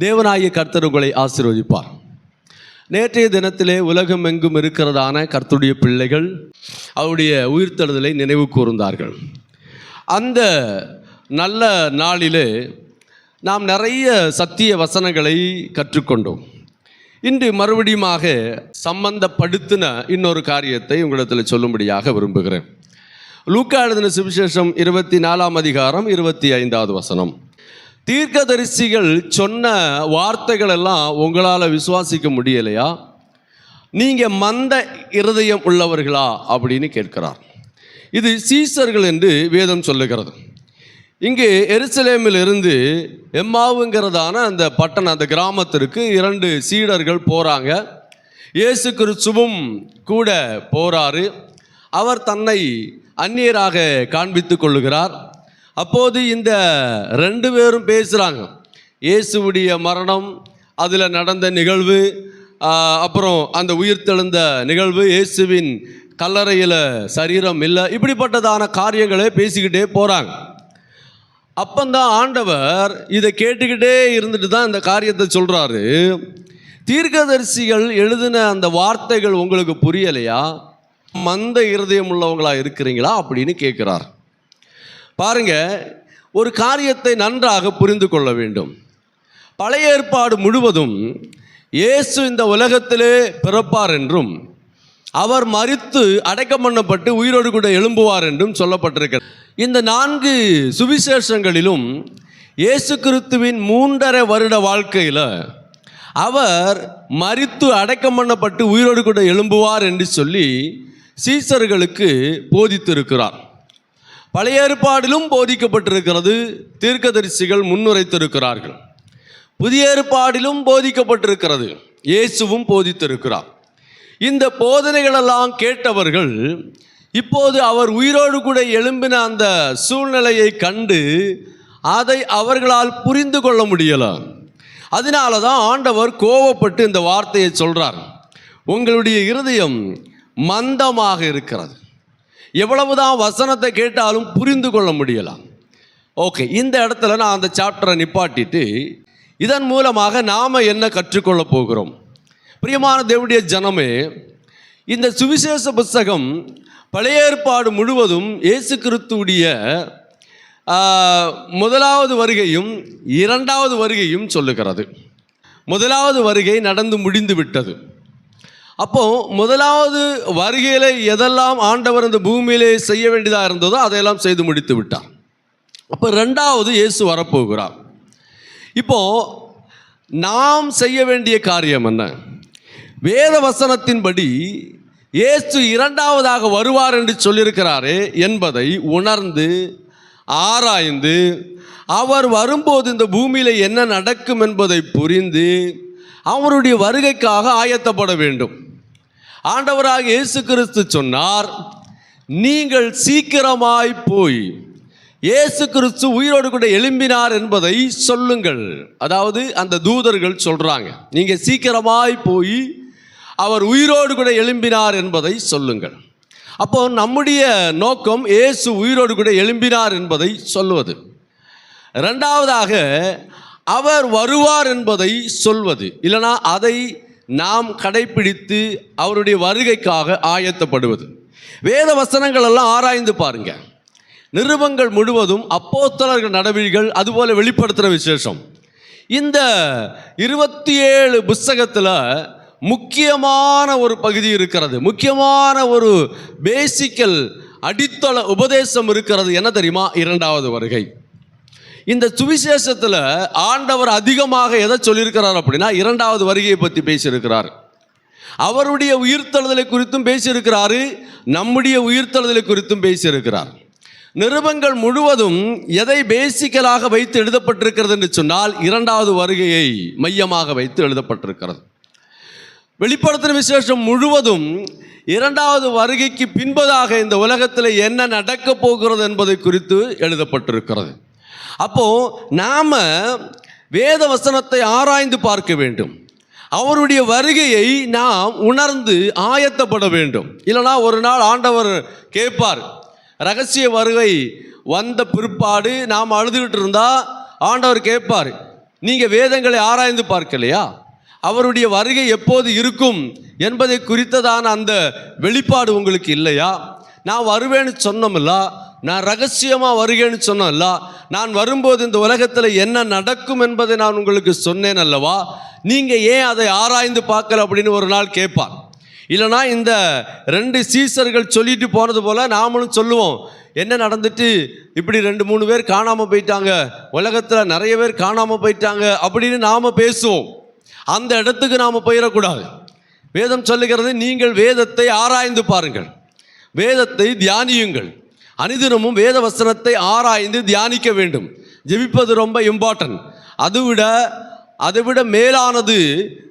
தேவனாய கர்த்தர் உங்களை ஆசீர்வதிப்பார். நேற்றைய தினத்திலே உலகம் எங்கும் இருக்கிறதான கர்த்தருடைய பிள்ளைகள் அவருடைய உயிர்த்தெழுதலை நினைவு கூர்ந்தார்கள். அந்த நல்ல நாளிலே நாம் நிறைய சத்திய வசனங்களை கற்றுக்கொண்டோம். இன்று மறுபடியுமாக சம்பந்தப்படுத்தின இன்னொரு காரியத்தை உங்களிடத்தில் சொல்லும்படியாக விரும்புகிறேன். லூக்கா எழுதின சுவிசேஷம் இருபத்தி நாலாம் அதிகாரம் இருபத்தி ஐந்தாவது வசனம். தீர்க்கதரிசிகள் சொன்ன வார்த்தைகள் எல்லாம் உங்களால் விசுவாசிக்க முடியலையா? நீங்கள் மந்த இருதயம் உள்ளவர்களா? அப்படின்னு கேட்கிறார். இது சீசர்கள் என்று வேதம் சொல்லுகிறது. இங்கு எருசலேமில் இருந்து எம்மாவுங்கிறதான அந்த பட்டணம் அந்த கிராமத்திற்கு இரண்டு சீடர்கள் போகிறாங்க இயேசு கிறிஸ்துவும் கூட போறாரு. அவர் தன்னை அந்நியராக காண்பித்து கொள்ளுகிறார். அப்போது இந்த ரெண்டு பேரும் பேசுகிறாங்க இயேசுவுடைய மரணம் அதில் நடந்த நிகழ்வு அப்புறம் அந்த உயிர்த்தெழுந்த நிகழ்வு இயேசுவின் கல்லறையில் சரீரம் இல்லை இப்படிப்பட்டதான காரியங்களை பேசிக்கிட்டே போகிறாங்க அப்பந்தான் ஆண்டவர் இதை கேட்டுக்கிட்டே இருந்துட்டு தான் இந்த காரியத்தை சொல்கிறாரு தீர்க்கதரிசிகள் எழுதின அந்த வார்த்தைகள் உங்களுக்கு புரியலையா? மந்த இருதயம் உள்ளவங்களாக இருக்கிறீங்களா? அப்படின்னு கேட்குறார் பாருங்க ஒரு காரியத்தை நன்றாக புரிந்து கொள்ள வேண்டும். பழைய ஏற்பாடு முழுவதும் இயேசு இந்த உலகத்திலே பிறப்பார் என்றும் அவர் மரித்து அடக்கம் பண்ணப்பட்டு உயிரோடு கூட எழும்புவார் என்றும் சொல்லப்பட்டிருக்கிறது. இந்த நான்கு சுவிசேஷங்களிலும் இயேசு கிறிஸ்துவின் மூன்றரை வருட வாழ்க்கையில் அவர் மறித்து அடக்கம் பண்ணப்பட்டு உயிரோடு கூட எழும்புவார் என்று சொல்லி சீசர்களுக்கு போதித்திருக்கிறார். பழைய ஏற்பாடிலும் போதிக்கப்பட்டிருக்கிறது. தீர்க்கதரிசிகள் முன்னுரைத்திருக்கிறார்கள். புதிய ஏற்பாடிலும் போதிக்கப்பட்டிருக்கிறது. இயேசுவும் போதித்திருக்கிறார். இந்த போதனைகளெல்லாம் கேட்டவர்கள் இப்போது அவர் உயிரோடு கூட எழும்பின அந்த சூழ்நிலையை கண்டு அதை அவர்களால் புரிந்து கொள்ள முடியல. அதனால தான் ஆண்டவர் கோவப்பட்டு இந்த வார்த்தையை சொல்கிறார் உங்களுடைய இருதயம் மந்தமாக இருக்கிறது. எவ்வளவுதான் வசனத்தை கேட்டாலும் புரிந்து கொள்ள முடியலாம். ஓகே இந்த இடத்துல நான் அந்த சாப்டரை நிப்பாட்டிட்டு இதன் மூலமாக நாம் என்ன கற்றுக்கொள்ளப் போகிறோம்? பிரியமான தேவடைய ஜனமே இந்த சுவிசேஷ புஸ்தகம் பழைய ஏற்பாடு முழுவதும் இயேசு கிறிஸ்துடைய முதலாவது வருகையும் இரண்டாவது வருகையும் சொல்லுகிறது. முதலாவது வருகை நடந்து முடிந்து விட்டது. அப்போ முதலாவது வருகையில் எதெல்லாம் ஆண்டவர் இந்த பூமியிலே செய்ய வேண்டியதாக இருந்ததோ அதையெல்லாம் செய்து முடித்து விட்டார். அப்போ ரெண்டாவது இயேசு வரப்போகிறார். இப்போ நாம் செய்ய வேண்டிய காரியம் என்ன? வேத வசனத்தின்படி இயேசு இரண்டாவதாக வருவார் என்று சொல்லியிருக்கிறாரே என்பதை உணர்ந்து ஆராய்ந்து அவர் வரும்போது இந்த பூமியில் என்ன நடக்கும் என்பதை புரிந்து அவருடைய வருகைக்காக ஆயத்தப்பட வேண்டும். ஆண்டவராக இயேசு கிறிஸ்து சொன்னார் நீங்கள் சீக்கிரமாய் போய் இயேசு கிறிஸ்து உயிரோடு கூட எழும்பினார் என்பதை சொல்லுங்கள். அதாவது அந்த தூதர்கள் சொல்கிறாங்க நீங்கள் சீக்கிரமாய் போய் அவர் உயிரோடு கூட எழும்பினார் என்பதை சொல்லுங்கள். அப்போ நம்முடைய நோக்கம் இயேசு உயிரோடு கூட எழும்பினார் என்பதை சொல்லுவது. ரெண்டாவதாக அவர் வருவார் என்பதை சொல்வது. இல்லைனா அதை நாம் கடைப்பிடித்து அவருடைய வருகைக்காக ஆயத்தப்படுவது. வேத வசனங்கள் எல்லாம் ஆராய்ந்து பாருங்க. நிருபங்கள் முழுவதும் அப்போத்தலர்கள் நடவடிக்கைகள் அதுபோல வெளிப்படுத்துகிற விசேஷம். இந்த இருபத்தி ஏழு புஸ்தகத்தில் முக்கியமான ஒரு பகுதி இருக்கிறது. முக்கியமான ஒரு பேசிக்கல் அடித்தள உபதேசம் இருக்கிறது என்ன தெரியுமா? இரண்டாவது வருகை. இந்த சுவிசேஷத்தில் ஆண்டவர் அதிகமாக எதை சொல்லியிருக்கிறார் அப்படின்னா இரண்டாவது வருகையை பற்றி பேசியிருக்கிறார். அவருடைய உயிர்த்தெழுதலை குறித்தும் பேசியிருக்கிறாரு நம்முடைய உயிர்த்தெழுதலை குறித்தும் பேசியிருக்கிறார். நிருபங்கள் முழுவதும் எதை பேசிக்கலாக வைத்து எழுதப்பட்டிருக்கிறது என்று சொன்னால் இரண்டாவது வருகையை மையமாக வைத்து எழுதப்பட்டிருக்கிறது. வெளிப்படுத்தின விசேஷம் முழுவதும் இரண்டாவது வருகைக்கு பின்பதாக இந்த உலகத்தில் என்ன நடக்கப் போகிறது என்பதை குறித்து எழுதப்பட்டிருக்கிறது. அப்போ நாம வேத வசனத்தை ஆராய்ந்து பார்க்க வேண்டும். அவருடைய வருகையை நாம் உணர்ந்து ஆயத்தப்பட வேண்டும். இல்லைனா ஒரு நாள் ஆண்டவர் கேட்பார் ரகசிய வருகை வந்த பிற்பாடு நாம் அழுதுகிட்டு இருந்தா? ஆண்டவர் கேட்பார் நீங்க வேதங்களை ஆராய்ந்து பார்க்கலையா? அவருடைய வருகை எப்போது இருக்கும் என்பதை குறித்ததான அந்த வெளிப்பாடு உங்களுக்கு இல்லையா? நான் வருவேன்னு சொன்னோம்ல நான் ரகசியமாக வருகேன்னு சொன்னோம்ல நான் வரும்போது இந்த உலகத்தில் என்ன நடக்கும் என்பதை நான் உங்களுக்கு சொன்னேன் அல்லவா? நீங்கள் ஏன் அதை ஆராய்ந்து பார்க்கல அப்படின்னு ஒரு நாள் கேட்பான். இல்லைனா இந்த ரெண்டு சீசர்கள் சொல்லிட்டு போனது போல் நாமளும் சொல்லுவோம். என்ன நடந்துட்டு? இப்படி ரெண்டு மூணு பேர் காணாமல் போயிட்டாங்க. உலகத்தில் நிறைய பேர் காணாமல் போயிட்டாங்க அப்படின்னு நாம் பேசுவோம். அந்த இடத்துக்கு நாம் போயிடக்கூடாது வேதம் சொல்லுகிறது நீங்கள் வேதத்தை ஆராய்ந்து பாருங்கள். வேதத்தை தியானியுங்கள். அனுதினமும் வேத வசனத்தை ஆராய்ந்து தியானிக்க வேண்டும். ஜெபிப்பது ரொம்ப இம்பார்ட்டன்ட் அதுவிட அதைவிட மேலானது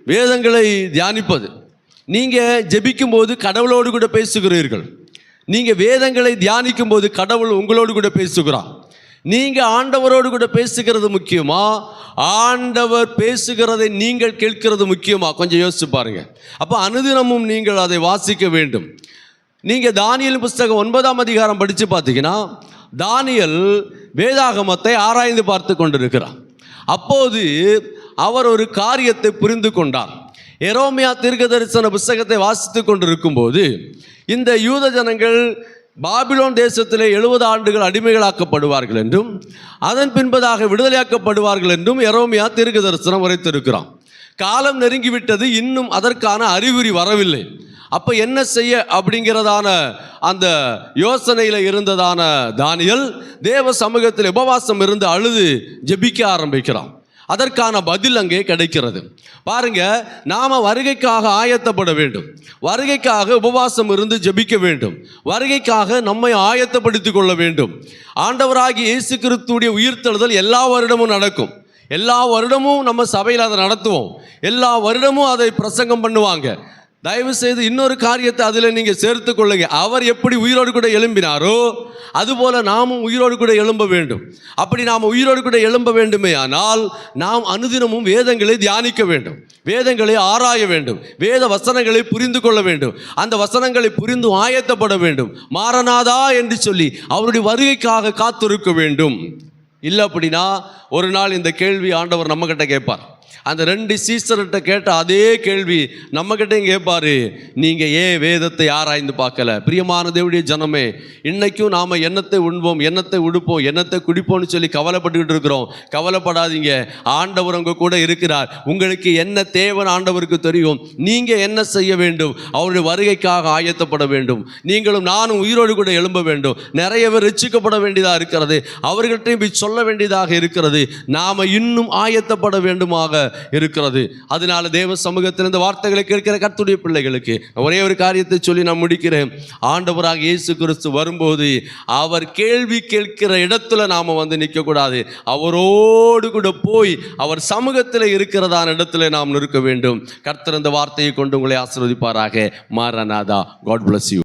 வேதங்களை தியானிப்பது. நீங்கள் ஜெபிக்கும்போது கடவுளோடு கூட பேசுகிறீர்கள். நீங்கள் வேதங்களை தியானிக்கும் போது கடவுள் உங்களோடு கூட பேசுகிறான் நீங்கள் ஆண்டவரோடு கூட பேசுகிறது முக்கியமா? ஆண்டவர் பேசுகிறதை நீங்கள் கேட்கிறது முக்கியமா? கொஞ்சம் யோசிச்சு பாருங்க. அப்போ அனுதினமும் நீங்கள் அதை வாசிக்க வேண்டும். நீங்கள் தானியல் புஸ்தகம் ஒன்பதாம் அதிகாரம் படித்து பார்த்தீங்கன்னா தானியல் வேதாகமத்தை ஆராய்ந்து பார்த்து கொண்டிருக்கிறார். அப்போது அவர் ஒரு காரியத்தை புரிந்து கொண்டார். எரோமியா தீர்க்க தரிசன புஸ்தகத்தை வாசித்து கொண்டிருக்கும் போது இந்த யூத ஜனங்கள் பாபிலோன் தேசத்திலே எழுபது ஆண்டுகள் அடிமைகளாக்கப்படுவார்கள் என்றும் அதன் பின்பதாக விடுதலையாக்கப்படுவார்கள் என்றும் எரோமியா தீர்க்க தரிசனம் உரைத்திருக்கிறான் காலம் நெருங்கிவிட்டது இன்னும் அதற்கான அறிகுறி வரவில்லை. அப்போ என்ன செய்ய அப்படிங்கிறதான அந்த யோசனையில் இருந்ததான தானியல் தேவ சமூகத்தில் உபவாசம் இருந்து அழுது ஜெபிக்க ஆரம்பிக்கிறான். அதற்கான பதில் அங்கே கிடைக்கிறது. பாருங்க நாம வருகைக்காக ஆயத்தப்பட வேண்டும். வருகைக்காக உபவாசம் இருந்து ஜெபிக்க வேண்டும். வருகைக்காக நம்மை ஆயத்தப்படுத்திக் கொள்ள வேண்டும். ஆண்டவராகி இயேசு கிறிஸ்துடைய உயிர்த்தெழுதல் எல்லா வருடமும் நடக்கும். எல்லா வருடமும் நம்ம சபையில் அதை நடத்துவோம். எல்லா வருடமும் அதை பிரசங்கம் பண்ணுவாங்க. தயவு செய்து இன்னொரு காரியத்தை அதில் நீங்கள் சேர்த்து கொள்ளுங்க அவர் எப்படி உயிரோடு கூட எழும்பினாரோ அதுபோல நாமும் உயிரோடு கூட எழும்ப வேண்டும். அப்படி நாம் உயிரோடு கூட எழும்ப வேண்டுமே ஆனால் நாம் அனுதினமும் வேதங்களை தியானிக்க வேண்டும். வேதங்களை ஆராய வேண்டும். வேத வசனங்களை புரிந்து கொள்ள வேண்டும். அந்த வசனங்களை புரிந்து ஆயத்தப்பட வேண்டும். மாறனாதா என்று சொல்லி அவருடைய வருகைக்காக காத்திருக்க வேண்டும். இல்லை அப்படின்னா ஒரு நாள் இந்த கேள்வி ஆண்டவர் நம்மக்கிட்ட கேட்பார். அந்த ரெண்டு சீசர்கிட்ட கேட்ட அதே கேள்வி நம்மக்கிட்டையும் கேட்பார் நீங்கள் ஏன் வேதத்தை ஆராய்ந்து பார்க்கல? பிரியமான தேவடைய ஜனமே இன்றைக்கும் நாம் எண்ணத்தை உண்போம் எண்ணத்தை உடுப்போம் எண்ணத்தை குடிப்போம்னு சொல்லி கவலைப்பட்டுக்கிட்டு இருக்கிறோம். கவலைப்படாதீங்க. ஆண்டவர் உங்க கூட இருக்கிறார். உங்களுக்கு என்ன தேவன் ஆண்டவருக்கு தெரியும்? நீங்கள் என்ன செய்ய வேண்டும்? அவருடைய வருகைக்காக ஆயத்தப்பட வேண்டும். நீங்களும் நானும் உயிரோடு கூட எழும்ப வேண்டும். நிறைய பேர் ரட்சிக்கப்பட வேண்டியதாக இருக்கிறது. அவர்கள்ட்டையும் போய் சொல்ல வேண்டியதாக இருக்கிறது. நாம் இன்னும் ஆயத்தப்பட வேண்டுமாக இருக்கிறது. அதனால தேவ சமூகத்தில் இந்த வார்த்தைகளை கேட்கிற கத்துடைய பிள்ளைகளுக்கு ஒரே ஒரு காரியத்தை சொல்லி நான் முடிக்கிறேன். ஆண்டவராக இயேசு கிறிஸ்து வரும்போது அவர் கேள்வி கேட்கிற இடத்துல நாம் வந்து நிற்கக்கூடாது. அவரோடு கூட போய் அவர் சமூகத்தில் இருக்கிறதான இடத்துல நாம் நிற்க வேண்டும். கர்த்தர் இந்த வார்த்தையை கொண்டு உங்களை ஆசிர்வதிப்பாராக. Maranatha God bless you